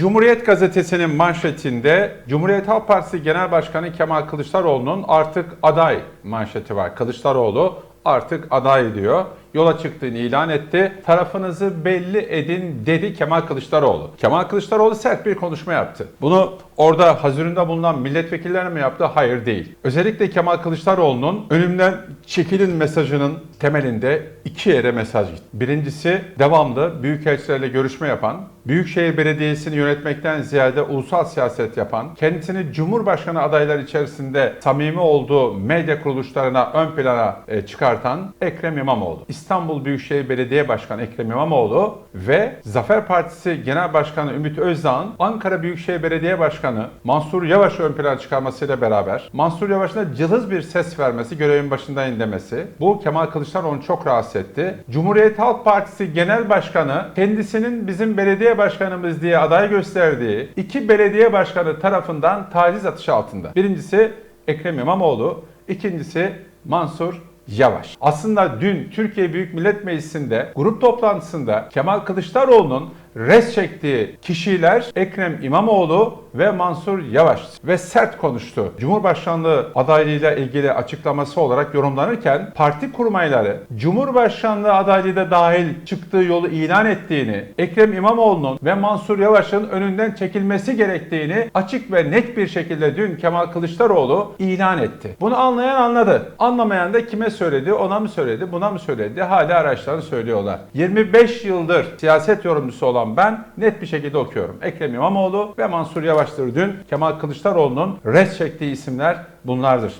Cumhuriyet Gazetesi'nin manşetinde Cumhuriyet Halk Partisi Genel Başkanı Kemal Kılıçdaroğlu'nun artık aday manşeti var. Kılıçdaroğlu artık aday diyor. Yola çıktığını ilan etti. Tarafınızı belli edin dedi Kemal Kılıçdaroğlu. Kemal Kılıçdaroğlu sert bir konuşma yaptı. Bunu orada hazırında bulunan milletvekillerine mi yaptı? Hayır değil. Özellikle Kemal Kılıçdaroğlu'nun önümden çekilin mesajının temelinde iki yere mesaj gitti. Birincisi devamlı büyükelçilerle görüşme yapan, Büyükşehir Belediyesi'ni yönetmekten ziyade ulusal siyaset yapan, kendisini Cumhurbaşkanı adayları içerisinde samimi olduğu medya kuruluşlarına ön plana e, çıkartan Ekrem İmamoğlu. İstanbul Büyükşehir Belediye Başkanı Ekrem İmamoğlu ve Zafer Partisi Genel Başkanı Ümit Özdağ'ın Ankara Büyükşehir Belediye Başkanı Mansur Yavaş'ı ön plana çıkarmasıyla beraber Mansur Yavaş'ın cılız bir ses vermesi, görevin başındayım demesi bu Kemal Kılıçdaroğlu'nu çok rahatsız etti. Cumhuriyet Halk Partisi Genel Başkanı kendisinin bizim belediye başkanımız diye aday gösterdiği iki belediye başkanı tarafından taciz atışı altında. Birincisi Ekrem İmamoğlu, ikincisi Mansur Yavaş. Aslında dün Türkiye Büyük Millet Meclisi'nde grup toplantısında Kemal Kılıçdaroğlu'nun res çektiği kişiler Ekrem İmamoğlu ve Mansur Yavaş ve sert konuştu. Cumhurbaşkanlığı adaylığıyla ilgili açıklaması olarak yorumlanırken parti kurmayları Cumhurbaşkanlığı adaylığı da dahil çıktığı yolu ilan ettiğini, Ekrem İmamoğlu'nun ve Mansur Yavaş'ın önünden çekilmesi gerektiğini açık ve net bir şekilde dün Kemal Kılıçdaroğlu ilan etti. Bunu anlayan anladı. Anlamayan da kime söyledi, ona mı söyledi, buna mı söyledi hala araçlarını söylüyorlar. 25 yıldır siyaset yorumcusu olan ben net bir şekilde okuyorum. Ekrem İmamoğlu ve Mansur Yavaş'tır dün Kemal Kılıçdaroğlu'nun res çektiği isimler bunlardır.